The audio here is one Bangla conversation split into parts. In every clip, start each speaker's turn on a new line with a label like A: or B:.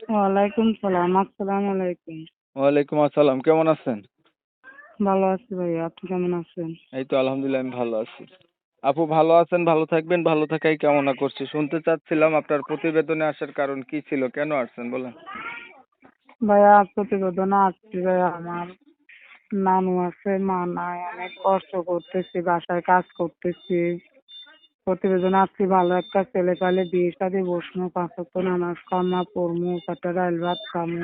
A: ওয়ালাইকুম সালাম আসসালামু আলাইকুম।
B: ওয়ালাইকুম আসসালাম কেমন আছেন?
A: ভালো আছি ভাইয়া আপনি কেমন আছেন?
B: এই তো আলহামদুলিল্লাহ আমি ভালো আছি। আপু ভালো আছেন ভালো থাকবেন ভালো থাকাই কামনা করছি। শুনতে চাচ্ছিলাম আপনার প্রতিবেদনে আসার কারণ কি ছিল কেন আসছেন বলেন।
A: ভাইয়া প্রতিবেদনে আসছি ভাইয়া আমার নানু আছে মা নাই অনেক কষ্ট করতেছি বাসায় কাজ করতেছি। প্রতিবেদনে আসছি ভালো একটা ছেলে পালে বিয়ে শাদি বসবো পাঁচ ওয়াক্ত নামাজ কামা পড়মু চারটা ডাল ভাত খামু।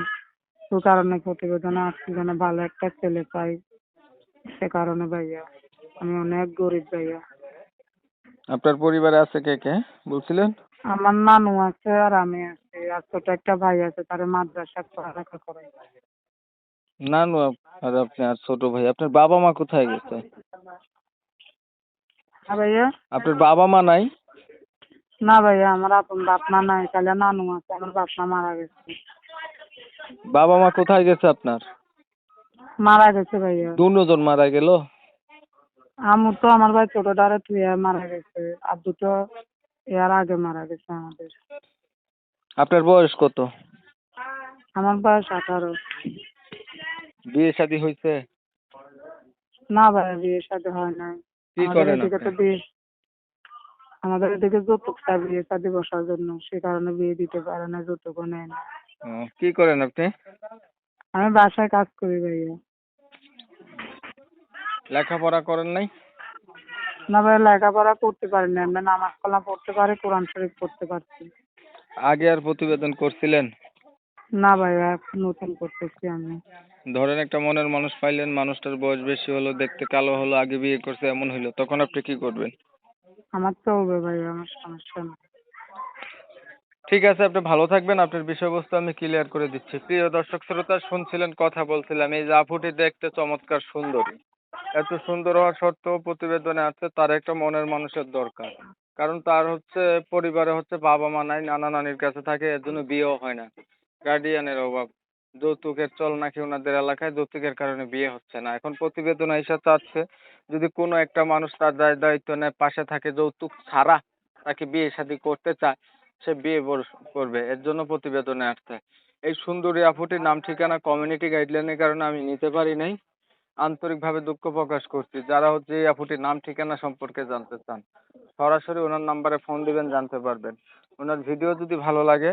A: তো কারণে প্রতিবেদনে আসছি যেন ভালো একটা ছেলে পাই। সে কারণে ভাইয়া আমি অনেক গরিব ভাইয়া।
B: আপনার পরিবারে আছে কে কে? বলছিলেন?
A: আমার নানু আছে আর আমি আছি। আর ছোট একটা ভাই আছে তার মাদ্রাসা পড়ালেখা করে
B: নানু আর আপনি আর ছোট ভাই আপনার বাবা মা কোথায় গেছে?
A: হ্যাঁ ভাইয়া।
B: আপনার বাবা মা নাই?
A: না ভাইয়া আমার আপন বাপ মা নাই তাহলে নানু আছে আমার বাপ মা মারা গেছে।
B: বাবা মা কোথায় গেছে আপনার?
A: মারা গেছে ভাইয়া।
B: দুজন মারা গেল?
A: আমু তো আমার ভাই ছোটটারে তুই মারা গেছে আর দুটো এর আগে মারা গেছে আমাদের।
B: আপনার বয়স কত?
A: আমার বয়স আঠারো।
B: বিয়ে শাদী হয়েছে
A: না ভাইয়া বিয়ে শাদী হয় নাই।
B: কি
A: আমাদের
B: করেন
A: এদিকে আমাদের যৌতুক চাই বিয়ে শাদী বসার জন্য সে কারণে বিয়ে দিতে পারে না যৌতুকও নেয় না।
B: কি করেন আপনি?
A: আমি বাসায় কাজ করি ভাইয়া।
B: লেখাপড়া করেন নাই?
A: না ভাই লেখাপড়া করতে পারি না এমনি নামাজ কালাম পড়তে পারি কোরআন শরীফ পড়তে পারছি।
B: আগে আর প্রতিবেদন করছিলেন?
A: না ভাইয়া এখন নতুন করতেছি আমি।
B: ধরেন একটা মনের মানুষ পাইলেন মানুষটার বয়স বেশি হলো দেখতে কালো হলো আগে বিয়ে করছে এমন হইল তখন আপনি কি করবেন?
A: আমার চলবে ভাইয়া আমার সমস্যা না
B: ঠিক আছে আপনি ভালো থাকবেন আপনার বিষয়বস্তু আমি ক্লিয়ার করে দিচ্ছি। প্রিয় দর্শক শ্রোতা শুনছিলেন কথা বলছিলাম এই জাফুটি দেখতে চমৎকার সুন্দরী। এত সুন্দর হওয়া সত্ত্বেও প্রতিবেদনে আছে তার একটা মনের মানুষের দরকার। কারণ তার হচ্ছে পরিবারে হচ্ছে বাবা মা নাই নানা নানির কাছে থাকে এর জন্য বিয়েও হয় না। গার্ডিয়ানের অভাব। যৌতুকের চল নাকি ওনাদের এলাকায়, যৌতুকের কারণে বিয়ে হচ্ছে না। এখন প্রতিবেদনে এসে চাচ্ছে যদি কোনো একটা মানুষ তার দায় দায়িত্ব নেয়, পাশে থাকে, যৌতুক ছাড়া তাকে বিয়ে শাদী করতে চায়, সে বিয়ে করবে। এর জন্য প্রতিবেদনে আসছে। এই সুন্দরী আপুটির নাম ঠিকানা কমিউনিটি গাইডলাইনের কারণে আমি নিতে পারি নাই। আন্তরিকভাবে দুঃখ প্রকাশ করছি। যারা হচ্ছে এই আপুটির নাম ঠিকানা সম্পর্কে জানতে চান, সরাসরি ওনার নাম্বারে ফোন দিবেন, জানতে পারবেন। ওনার ভিডিও যদি ভালো লাগে